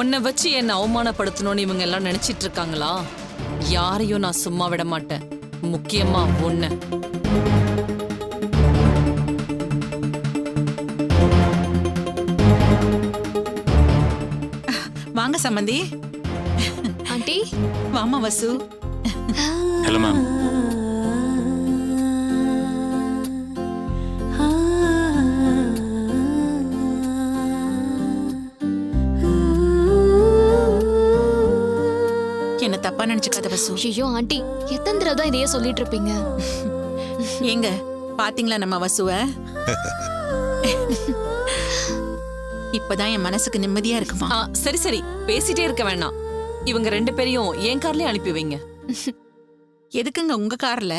உன்னை வச்சு என்ன அவமானப்படுத்தணும்னு இவங்க எல்லாம் நினைச்சிட்டு இருக்காங்களா யாரையும் நான் சும்மா விட மாட்டேன். முக்கியமா உன்னை. வாங்க சம்மந்தி. ஆண்டி. வாமா வசு. ஹலோ மேம் நினைச்சுக்காத வசு ஐயோ ஆண்டி எத்தனை தடவை தான் இதையே சொல்லிட்டு இருப்பீங்க ஏங்க பாத்தீங்களா நம்ம வசுவ? இப்பதான் என் மனசுக்கு நிம்மதியா இருக்குமா? ஆ, சரி சரி. பேசிட்டே இருக்க வேணாம். இவங்க ரெண்டு பேரையும் என் கார்லயே அனுப்பி வைங்க. எதுக்குங்க உங்க கார்ல?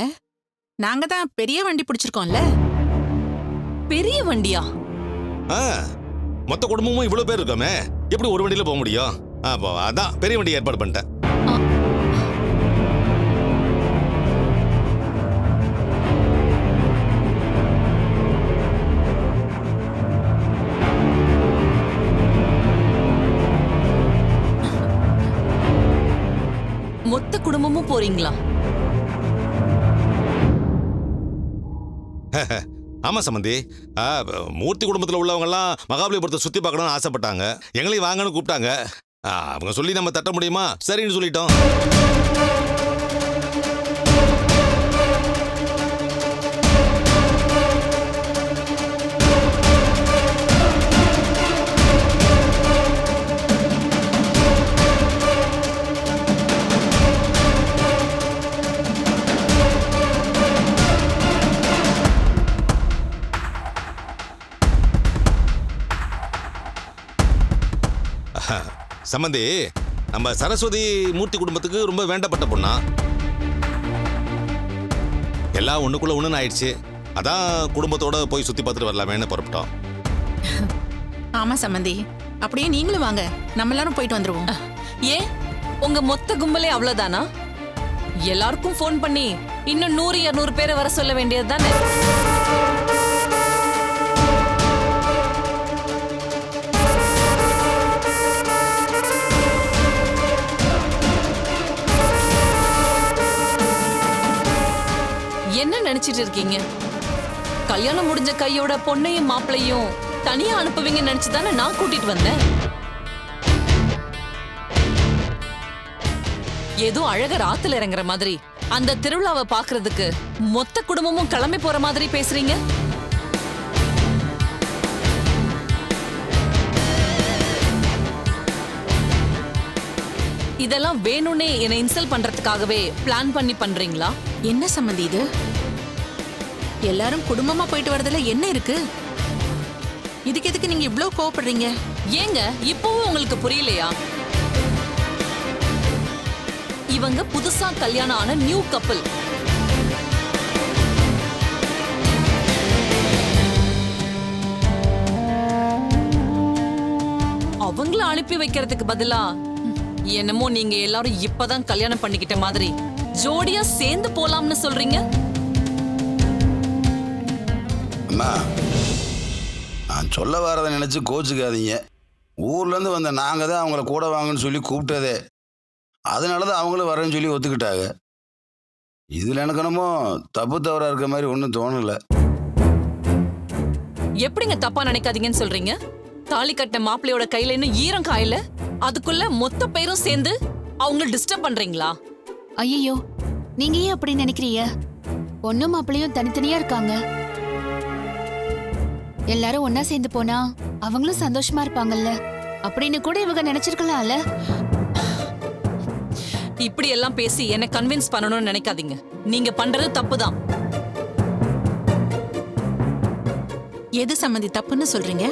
நாங்க தான் பெரிய வண்டி பிடிச்சிருக்கோம்ல. பெரிய வண்டியா? ஆ மொத்த குடும்பமும் இவ்வளவு பேர் இருக்கோமே. எப்படி ஒரு வண்டியில போக முடியும்? அப்போ அதான் பெரிய வண்டி ஏற்பாடு பண்ணிட்டேன். குடும்பமும் போறீங்களா? ஆமா சம்பந்தி ஆ, மூர்த்தி குடும்பத்தில் உள்ளவங்க எல்லாம் மகாபலிபுரத்தை சுத்தி பார்க்கணும்னு ஆசைப்பட்டாங்க. எங்களையும் வாங்கன்னு கூப்பிட்டாங்க. ஆ, அவங்க சொல்லி நம்ம தட்ட முடியுமா? சரின்னு சொல்லிட்டோம். சம்பந்தி நம்ம சரஸ்வதி மூர்த்தி குடும்பத்துக்கு ரொம்ப வேண்டப்பட்ட பொண்ணா? எல்லாம் ஒண்ணுக்குள்ள ஒண்ணுன்னு ஆயிடுச்சு. அதான் குடும்பத்தோட போய் சுத்தி பார்த்துட்டு வரலாமேன்னு புறப்பட்டோம். ஆமா சம்மந்தி அப்படியே நீங்களும் வாங்க. நம்ம எல்லாரும் போயிட்டு வந்துருவோம். ஏன்? உங்க மொத்த கும்பலே அவ்வளவுதானா? எல்லாருக்கும் ஃபோன் பண்ணி இன்னும் நூறு இருநூறு பேரை வர சொல்ல வேண்டியது தானே என்ன இருக்கீங்க கல்யாணம் முடிஞ்ச கையோட பொண்ணையும் மாப்பிளையும் தனியா அனுப்புவீங்கன்னு நினைச்சு தானே நான் கூட்டிட்டு வந்தேன்? ஏதோ அழகர் ஆத்துல இறங்குற மாதிரி அந்த திருவிழாவை பாக்குறதுக்கு மொத்த குடும்பமும் கிளம்பி போற மாதிரி பேசுறீங்க? இதெல்லாம் வேணும்னே என்னை இன்சல்ட் பண்றதுக்காகவே பிளான் பண்ணி பண்றீங்களா? என்ன சம்மந்தி இது? எல்லாரும் குடும்பமா போயிட்டு வரதுல என்ன இருக்கு? இதுக்கு எதுக்கு நீங்க இவ்வளவு கோவப்படுறீங்க? ஏங்க இப்பவும் உங்களுக்கு புரியலையா? இவங்க புதுசா கல்யாணம் ஆன நியூ கப்பல் அவங்கள அனுப்பி வைக்கிறதுக்கு பதிலா என்னமோ நீங்க எல்லாரும் இப்பதான் கல்யாணம் பண்ணிக்கிட்ட மாதிரி ஜோடியா சேர்ந்து போலாம்னு சொல்றீங்க? அம்மா நான் சொல்ல வரதை நினச்சி கோச்சுக்காதீங்க. ஊர்லேருந்து வந்த நாங்கள் தான் அவங்கள கூட வாங்கன்னு சொல்லி கூப்பிட்டதே. அதனால தான் அவங்களும் வரேன்னு சொல்லி ஒத்துக்கிட்டாங்க. இதில் எனக்கு என்னமோ தப்பு தவறாக இருக்க மாதிரி ஒன்றும் தோணலை. எப்படிங்க தப்பா நினைக்காதீங்கன்னு சொல்றீங்க? தாலி கட்டின மாப்பிள்ளையோட கையில இன்னும் ஈரம் காயல? அதுக்குள்ள மொத்த பேரும் சேர்ந்து அவங்கள டிஸ்டர்ப் பண்றீங்களா? ஐயோ நீங்க ஏன் அப்படி நினைக்கிறீங்க? பொண்ணும் மாப்பிளையும் தனித்தனியா இருக்காங்க. எல்லாரும் ஒன்னா சேர்ந்து போனா அவங்களும் சந்தோஷமா இருப்பாங்கல்ல. அப்படின்னு கூட இவங்க நினைச்சிருக்கலாம்ல. இப்படி எல்லாம் பேசி என்ன கன்வின்ஸ் பண்ணணும்னு நினைக்காதீங்க. நீங்க பண்றது தப்புதான். எது சம்மந்தி தப்புன்னு சொல்றீங்க?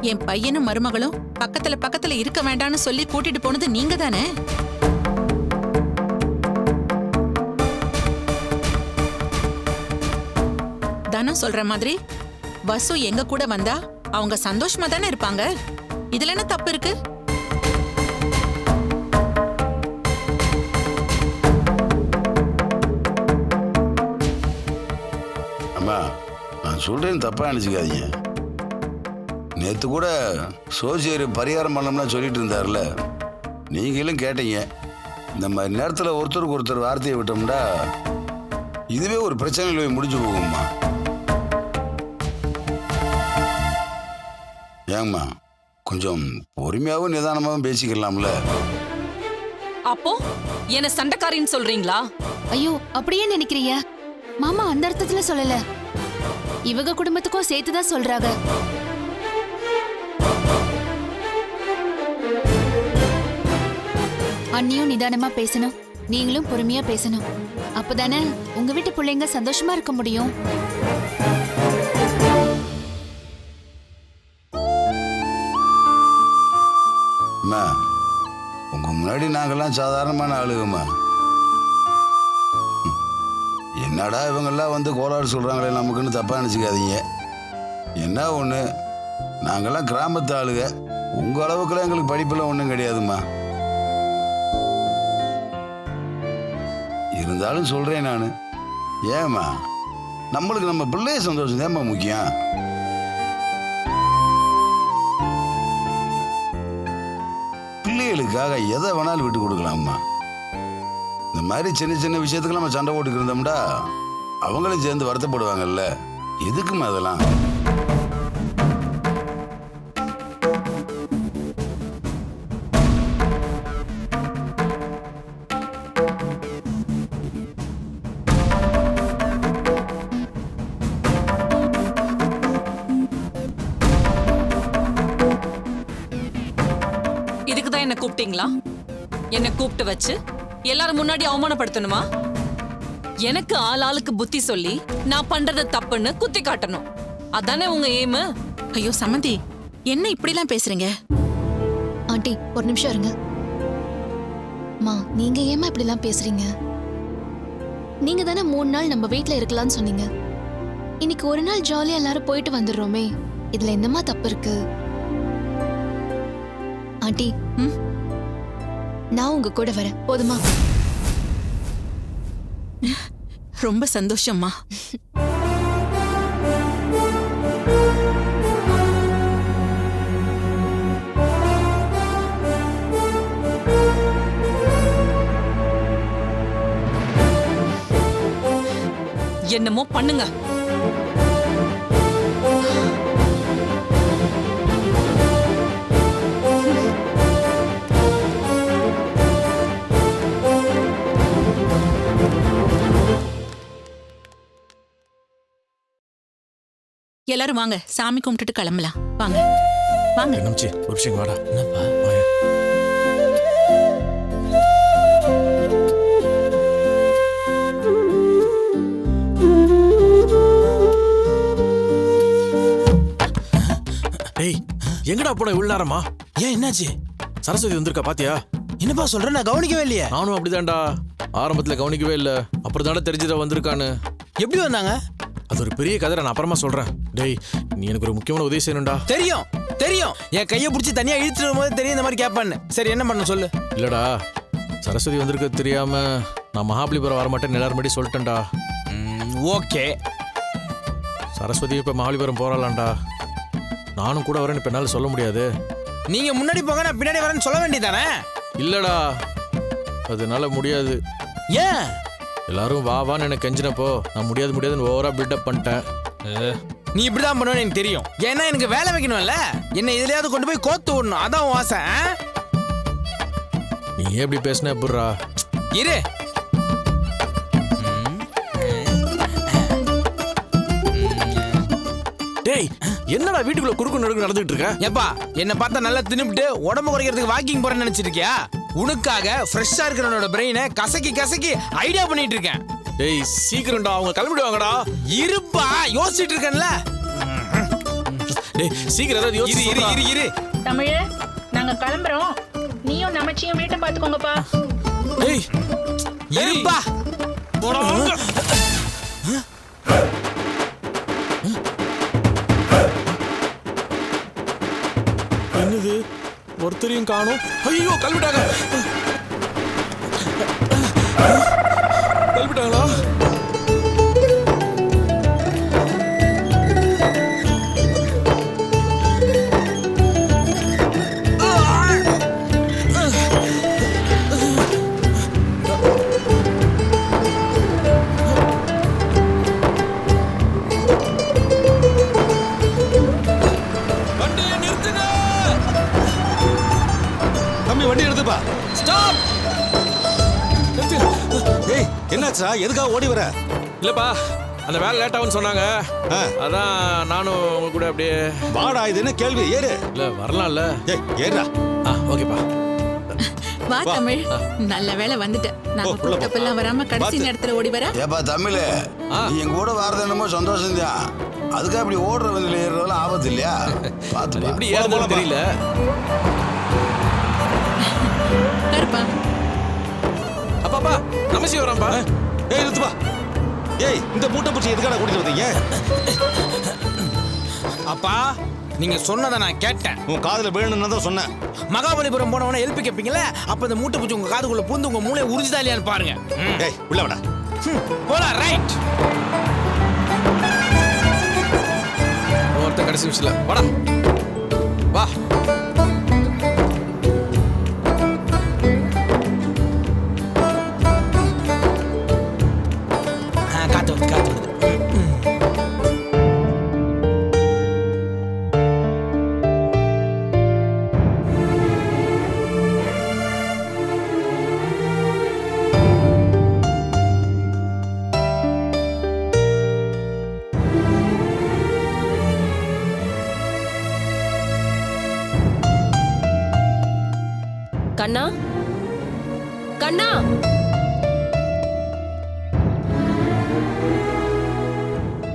என் பையனும் மருமகளும் பக்கத்துல பக்கத்துல இருக்க வேண்டாம்னு சொல்லி கூட்டிட்டு போனது நீங்க தானே தனம் சொல்ற மாதிரி வசு எங்க கூட வந்தா அவங்க சந்தோஷமா தானே இருப்பாங்க? இதுல என்ன தப்பு இருக்கு? அம்மா நான் சொல்கிறேன்னு தப்பாக நினச்சிக்காதீங்க. நேற்று கூட சோசியர் பரிகாரம் பண்ணோம்னா சொல்லிட்டு இருந்தார்ல. நீங்களும் கேட்டீங்க. இந்த மாதிரி நேரத்தில் ஒருத்தருக்கு ஒருத்தர் வார்த்தையை விட்டோம்னா இதுவே ஒரு பிரச்சனையில் போய் முடிஞ்சு போகும்மா. ஏங்கம்மா கொஞ்சம் பொறுமையாகவும் நிதானமாகவும் பேசிக்கலாம்ல. அப்போ என்ன சண்டைக்காரின்னு சொல்றீங்களா? ஐயோ அப்படியே நினைக்கிறீங்க மாமா அந்த அர்த்தத்துல சொல்லல. இவங்க குடும்பத்துக்கும் சேர்த்துதான் சொல்றாங்க. அண்ணியும் நிதானமா பேசணும். நீங்களும் பொறுமையா பேசணும். அப்பதானே உங்க வீட்டு பிள்ளைங்க சந்தோஷமா இருக்க முடியும். முன்னாடி நாங்கள்லாம் சாதாரணமான ஆளுங்கம்மா. என்னடா இவங்கெல்லாம் வந்து கோளாறு சொல்றாங்களே நமக்குன்னு தப்பாக நினச்சிக்காதீங்க. என்ன ஒன்று நாங்கள்லாம் கிராமத்து ஆளுங்க. உங்க அளவுக்குலாம் எங்களுக்கு படிப்பெல்லாம் ஒன்றும் கிடையாதும்மா. இருந்தாலும் சொல்றேன் நான். ஏம்மா? நம்மளுக்கு நம்ம பிள்ளைய சந்தோஷம் தான்மா முக்கியம். பிள்ளைகளுக்காக எதை வேணாலும் விட்டு கொடுக்கலாம்மா. இந்த மாதிரி சின்ன சின்ன விஷயத்துக்கு நம்ம சண்டை போட்டுக்கிருந்தோம்டா அவங்களும் சேர்ந்து வருத்தப்படுவாங்கல்ல. எதுக்குமா அதெல்லாம்? தான் என்ன கூப்பிட்டு வச்சு எல்லாரும் முன்னாடி அவமானப்படுத்தணுமா? எனக்கு ஆள் ஆளுக்கு புத்தி சொல்லி நான் பண்றது தப்புன்னு குத்தி காட்டணும். அதானே உங்க ஏமு ஐயோ சம்மந்தி என்ன இப்படிலாம் பேசுறீங்க? ஆண்டி ஒரு நிமிஷம் இருங்க. மா நீங்க ஏமா இப்படிலாம் பேசுறீங்க? நீங்க தானே மூணு நாள் நம்ம வீட்ல இருக்கலாம்னு சொன்னீங்க. இன்னைக்கு ஒரு நாள் ஜாலியா எல்லாரும் போயிட்டு வந்துடுறோமே. இதுல என்னமா தப்பு இருக்கு? ஆண்டி ம்? நான் உங்க கூட வரேன். போதுமா? ரொம்ப சந்தோஷம்மா. என்னமோ பண்ணுங்க. எல்லாரும் வாங்க. சாமி கும்பிட்டுட்டு கிளம்பலாம். வாங்க. வாங்க. என்னம்ச்சி ஒரு விஷயம் வாடா. என்னப்பா? வாயா. டேய் எங்கடா போன நேரமா? ஏன் என்னாச்சு? சரஸ்வதி வந்திருக்கா பாத்தியா? என்னப்பா சொல்ற? நான் கவனிக்கவே இல்லையே. நானும் அப்படிதான்டா. ஆரம்பத்துல கவனிக்கவே இல்ல. அப்புறம் தானே தெரிஞ்சதா வந்திருக்கான்னு. எப்படி வந்தாங்க? அது ஒரு பெரிய கதை நான் அப்புறமா சொல்றேன். டேய் நீ எனக்கு ஒரு முக்கியமான உதவி செய்யணும்டா. தெரியும் தெரியும். என் கையை பிடிச்சி தனியா இழுத்துட்டு வரும்போது தெரியும் இந்த மாதிரி கேட்பான்னு. சரி என்ன பண்ண சொல்லு. இல்லடா சரஸ்வதி வந்திருக்க தெரியாம நான் மகாபலிபுரம் வரமாட்டேன்னு எல்லாரும் முன்னாடி சொல்லிட்டேன்டா. ஓகே. சரஸ்வதி இப்ப மகாபலிபுரம் போறாளாம்டா நானும் கூட வரேன்னு இப்ப என்னால சொல்ல முடியாது. நீங்க முன்னாடி போங்க நான் பின்னாடி வரேன்னு சொல்ல வேண்டியதானே இல்லடா அதனால முடியாது. ஏன்? எல்லாரும் வா வான்னு எனக்கு கெஞ்சினப்போ நான் முடியாது முடியாதுன்னு ஓவரா பில்டப் பண்ணிட்டேன். நீ இப்படிதான் பண்ணுவேன்னு எனக்கு தெரியும். ஏன்னா எனக்கு வேலை வைக்கணும்ல. என்ன இதுலயாவது கொண்டு போய் கோத்து விடணும். அதான் ஆசை? நீ ஏன் இப்படி பேசின எப்படிரா இரு. டேய் என்னடா வீட்டுக்குள்ள குறுக்கு நடுக்கு நடந்துட்டு இருக்க? ஏப்பா என்ன பார்த்தா நல்லா தின்னுபிட்டு உடம்பு குறைக்கிறதுக்கு வாக்கிங் போறேன்னு நினைச்சிருக்கியா உனக்காக ஃப்ரெஷ்ஷா இருக்கிறவனோட பிரெயினை கசக்கி கசக்கி ஐடியா பண்ணிட்டு இருக்கேன் டேய் சீக்கிரம்டா அவங்க கிளம்பிடுவாங்கடா. இருப்பா யோசிச்சுட்டு இருக்கேன்ல. டேய் சீக்கிரம் ஏதாவது இரு யோசிச்சு இரு. இரு இரு தமிழ் நாங்க கிளம்புறோம். நீயும் நமச்சியும் வீட்டை பாத்துக்கோங்கப்பா காணும். ஐயோ கிளம்பிட்டாங்க கொஞ்சம் வண்டி எடுத்துப்பா. ஸ்டாப் ஏய் என்னாச்சா? எதுக்காக ஓடி வர? இல்லப்பா அந்த வேலை லேட் ஆகும்னு சொன்னாங்க. அதான் நானும் உங்க கூட அப்படியே வாடா இது என்ன கேள்வி? ஏறு. இல்ல வரலாம்ல. ஏய் ஏறா ஆ ஓகேப்பா. வா தமிழ். நல்ல வேலை வந்துட்ட. நாம கூட்டப்பெல்லாம் வராம கடைசி நேரத்துல ஓடி வர. ஏப்பா தமிழ் நீ எங்க கூட வரது என்னமோ சந்தோஷம் தான். அதுக்காக அப்படி ஓடுற வந்தில ஏறுறதுல ஆபத்து இல்லையா? பாத்து எப்படி ஏறதுன்னு தெரியல. கருப்பா அப்பாப்பா நமசி வரான்ப்பா ஏய் நிறுத்துப்பா ஏய் இந்த மூட்டை பூச்சி எதுக்காக கூட்டிட்டு வந்தீங்க? அப்பா நீங்க சொன்னதை நான் கேட்டேன். உன் காதுல வேணும்னு தான் சொன்னேன். மகாபலிபுரம் போனவன எழுப்பி கேட்பீங்களே அப்ப இந்த மூட்டை பூச்சி உங்க காதுக்குள்ள பூந்து உங்க மூளை உறிஞ்சுதா இல்லையான்னு பாருங்க. ஏய் உள்ள வாடா. ம், போலாம் ரைட் ஒருத்தன் கடைசி நிமிஷத்துல வாடா. வா. கண்ணா? கண்ணா?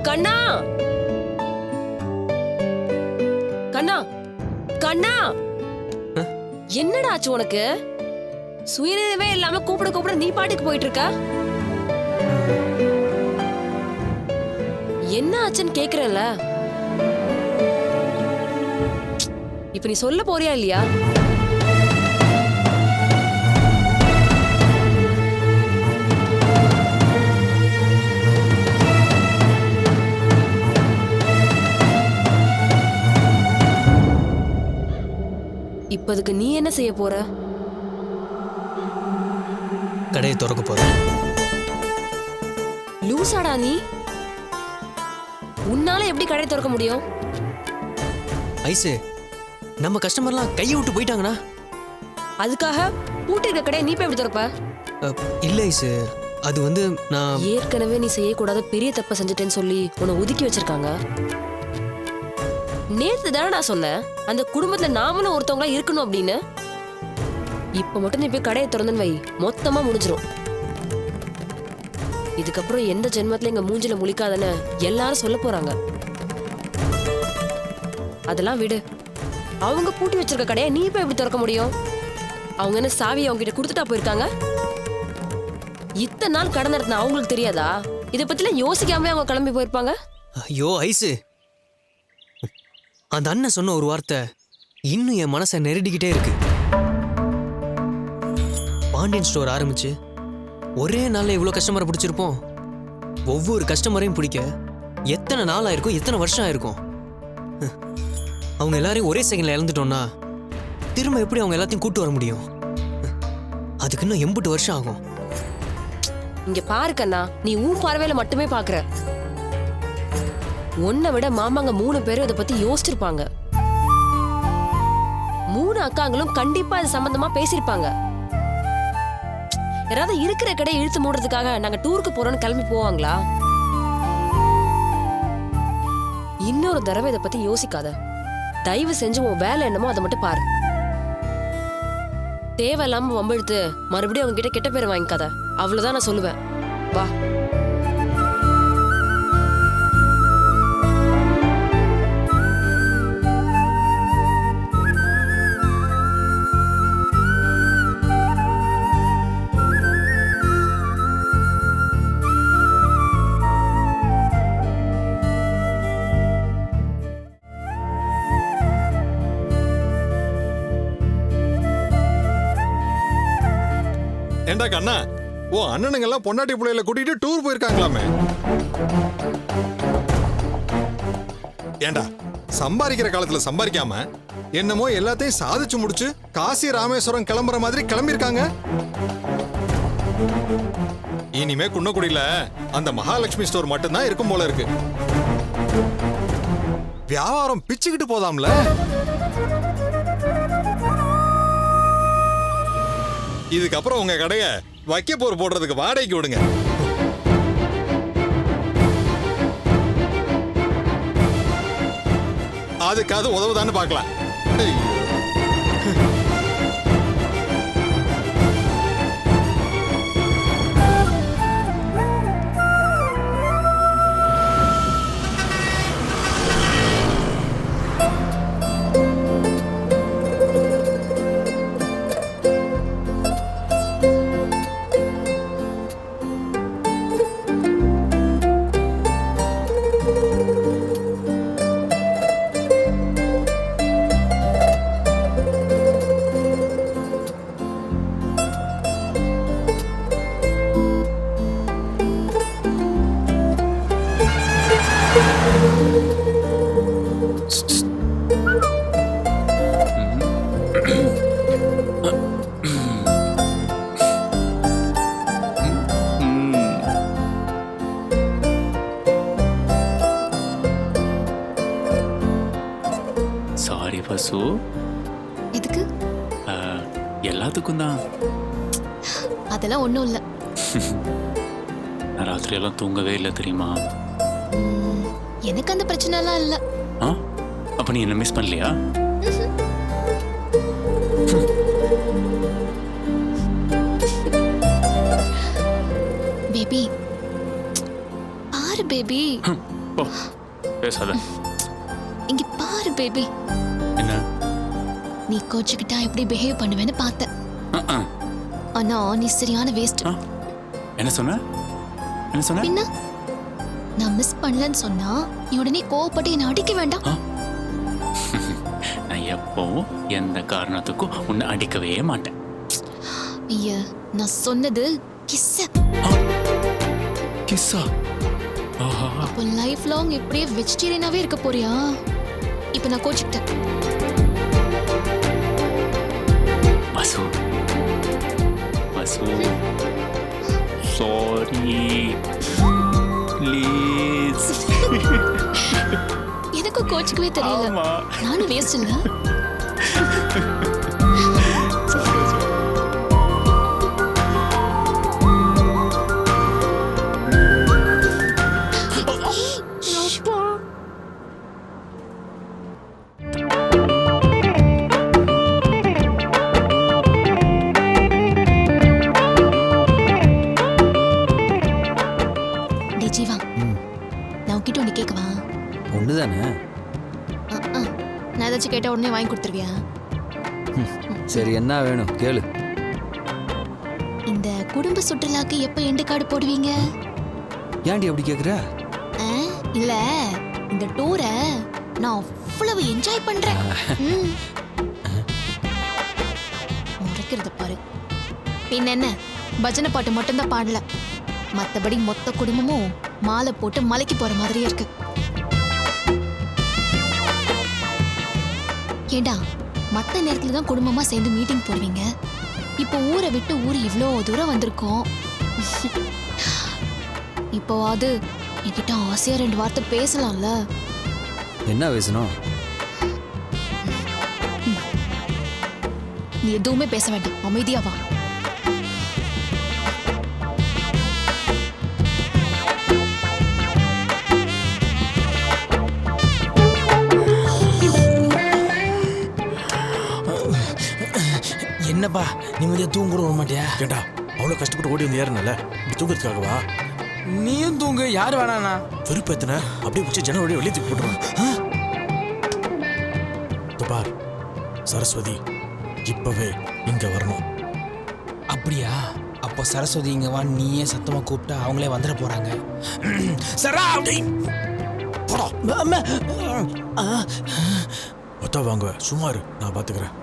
கண்ணா? கண்ணா? கண்ணா? என்னடா ஆச்சு உனக்கு? சுயநினைவே இல்லாம கூப்பிட கூப்பிட நீ பாட்டுக்கு போயிட்டு இருக்க என்ன ஆச்சுன்னு கேக்குறேன்ல? இப்ப நீ சொல்ல போறியா இல்லையா? இப்ப அதுக்கு நீ என்ன செய்ய போற? கடையை திறக்க போறேன். லூசாடா நீ. உன்னால எப்படி கடை திறக்க முடியும்? ஐசு நம்ம கஸ்டமர்லாம் கையை விட்டு போயிட்டாங்கண்ணா. அதுக்காக பூட்டி இருக்க கடையை நீ போய் எப்படி திறப்ப? இல்ல ஐசு. அது வந்து நான் ஏற்கனவே நீ செய்யக்கூடாத பெரிய தப்பை செஞ்சுட்டேன்னு சொல்லி உன்னை ஒதுக்கி வச்சிருக்காங்க. நேத்து தானே நான் சொன்னேன். அந்த குடும்பத்துல நாமளும் ஒருத்தவங்களா இருக்கணும் அப்படின்னு. இப்ப மட்டும் நீ போய் கடையை திறந்துன்னு வை. மொத்தமா முடிஞ்சிரும். இதுக்கப்புறம் எந்த ஜென்மத்துல எங்க மூஞ்சில முழிக்காதன்னு எல்லாரும் சொல்ல போறாங்க. அதெல்லாம் விடு. அவங்க பூட்டி வச்சிருக்க கடையை நீ இப்ப எப்படி திறக்க முடியும்? அவங்க என்ன சாவி அவங்க கிட்ட கொடுத்துட்டா போயிருக்காங்க? இத்தனை நாள் கடன் நடத்தின அவங்களுக்கு தெரியாதா? இதை பத்திலாம் யோசிக்காமலே அவங்க கிளம்பி போயிருப்பாங்க? ஐயோ ஐசு. அந்த அண்ணன் சொன்ன ஒரு வார்த்தை இன்னும் என் மனசை நெருடிக்கிட்டே இருக்கு. பாண்டியன் ஸ்டோர் ஆரம்பிச்சு ஒரே நாளில் இவ்வளோ கஸ்டமரை பிடிச்சிருப்போம். ஒவ்வொரு கஸ்டமரையும் பிடிக்க எத்தனை நாள் ஆயிருக்கும் எத்தனை வருஷம் ஆயிருக்கும்? அவங்க எல்லாரையும் ஒரே செகண்டில் இழந்துட்டோம்னா திரும்ப எப்படி அவங்க எல்லாத்தையும் கூட்டு வர முடியும்? அதுக்கு இன்னும் எண்பது வருஷம் ஆகும். இங்க பாருக்கண்ணா நீ உன் பார்வையில மட்டுமே பாக்குற. உன்னை விட மாமாங்க மூணு பேரும் இதை பத்தி யோசிச்சிருப்பாங்க. மூணு அக்காங்களும் கண்டிப்பா இது சம்பந்தமா பேசியிருப்பாங்க. யாராவது இருக்கிற கடையை இழுத்து மூடுறதுக்காக நாங்க டூருக்கு போறோம்னு கிளம்பி போவாங்களா? இன்னொரு தடவை இதை பத்தி யோசிக்காத. தயவு செஞ்சு உன் வேலை என்னமோ அதை மட்டும் பாரு. தேவையில்லாம வம்பெழுத்து மறுபடியும் அவங்க கிட்ட கெட்ட பேர் வாங்கிக்காத. அவ்வளவுதான் நான் சொல்லுவேன். வா. கண்ணா ஓ அண்ணனுங்க எல்லாம் பொண்டாட்டி பிள்ளையில கூட்டிட்டு டூர் போயிருக்காங்களாமே. ஏண்டா சம்பாதிக்கிற காலத்துல சம்பாதிக்காம என்னமோ எல்லாத்தையும் சாதிச்சு முடிச்சு காசி ராமேஸ்வரம் கிளம்புற மாதிரி கிளம்பியிருக்காங்க. இனிமே குன்னக்குடியில அந்த மகாலட்சுமி ஸ்டோர் மட்டும்தான் இருக்கும் போல இருக்கு. வியாபாரம் பிச்சுக்கிட்டு போதாம்ல. இதுக்கப்புறம் உங்க கடையை போர் போடுறதுக்கு வாடகைக்கு விடுங்க. அதுக்காவது உதவுதான்னு பார்க்கலாம். எதுக்கு அஹ், எல்லாத்துக்கும் தான். அதெல்லாம் ஒண்ணும் இல்ல. நான் ராத்திரியெல்லாம் தூங்கவே இல்லை தெரியுமா? எனக்கு அந்த பிரச்சனை எல்லாம் இல்ல. ஆ? அப்போ நீ என்ன மிஸ் பண்ணலையா? பேபி. பாரு பேபி. பேசாத. இங்க பாரு பேபி. என்ன? நீ கோச்சுக்கிட்டா எப்படி பிஹேவ் பண்ணுவேன்னு பார்த்தேன். அஹ். ஆனா நீ சரியான வேஸ்ட்? என்ன சொன்ன? என்ன சொன்ன? பின்ன? நான் மிஸ் பண்ணலன்னு சொன்னா நீ உடனே கோவப்பட்டு என்ன அடிக்க வேண்டாம். நான் எப்பவும் எந்த காரணத்துக்கும் உன்னை அடிக்கவே மாட்டேன். ஐயா நான் சொன்னது கிஸ்ஸ கிஸ்ஸா அப்போ லைஃப் லாங் இப்படியே வெஜிடேரியனாவே இருக்க போறியா? இப்போ நான் கோச்சுக்கிட்டேன். பசு பசு சாரி ப்ளீஸ் எனக்கும் கோச்சுக்கவே தெரியல. நானும் வேஸ்ட் இல்ல கேட்டா உடனே வாங்கி கொடுத்துருவியா? சரி என்ன வேணும்? கேளு. இந்த குடும்ப சுற்றுலாக்கு எப்ப எண்டு கார்டு போடுவீங்க? ஏன்டி அப்படி கேட்குற ஆ, இல்ல இந்த டூரை நான் அவ்வளவு என்ஜாய் பண்றேன். முறைக்கிறத பாரு. பின்ன என்ன? பஜனை பாட்டு மட்டும்தான் பாடல. மத்தபடி மொத்த குடும்பமும் மாலை போட்டு மலைக்கு போற மாதிரியே இருக்கு. ஏண்டா மத்த நேரத்துல தான் குடும்பமா சேர்ந்து மீட்டிங் போடுவீங்க. இப்போ ஊரை விட்டு ஊர் இவ்வளோ தூரம் வந்திருக்கோம். இப்போவாது என்கிட்ட ஆசையா ரெண்டு வார்த்தை பேசலாம்ல? என்ன பேசணும் நீ எதுவுமே பேச வேண்டாம். அமைதியா என்னப்பா நிம்மதியா தூங்க விட மாட்டியா? ஏண்டா அவ்வளோ கஷ்டப்பட்டு ஓடி வந்து ஏறினல இப்படி தூங்குறதுக்காகவா? நீயும் தூங்கு யார் வேணாண்ணா வெறுப்பேத்தன அப்படியே வச்சு ஜன வழியை வெளியே தூக்கி போட்டுருவான். பார் சரஸ்வதி இப்பவே இங்க வரணும். அப்படியா? அப்போ சரஸ்வதி இங்க வா நீயே சத்தமா கூப்பிட்டா அவங்களே வந்துட போறாங்க. சரா அப்படி. ஒத்தா வாங்குவ சும்மா இரு நான் பாத்துக்கிறேன்.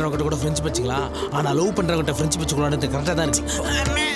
ஃப்ராடு கூட ஃப்ரெண்ட்ஸ் வச்சுக்கலாம். ஆனால் லவ் பண்றவங்க ஃப்ரெண்ட்ஸ் வச்சுக்கலான்னு கரெக்டாக தான் இருக்கு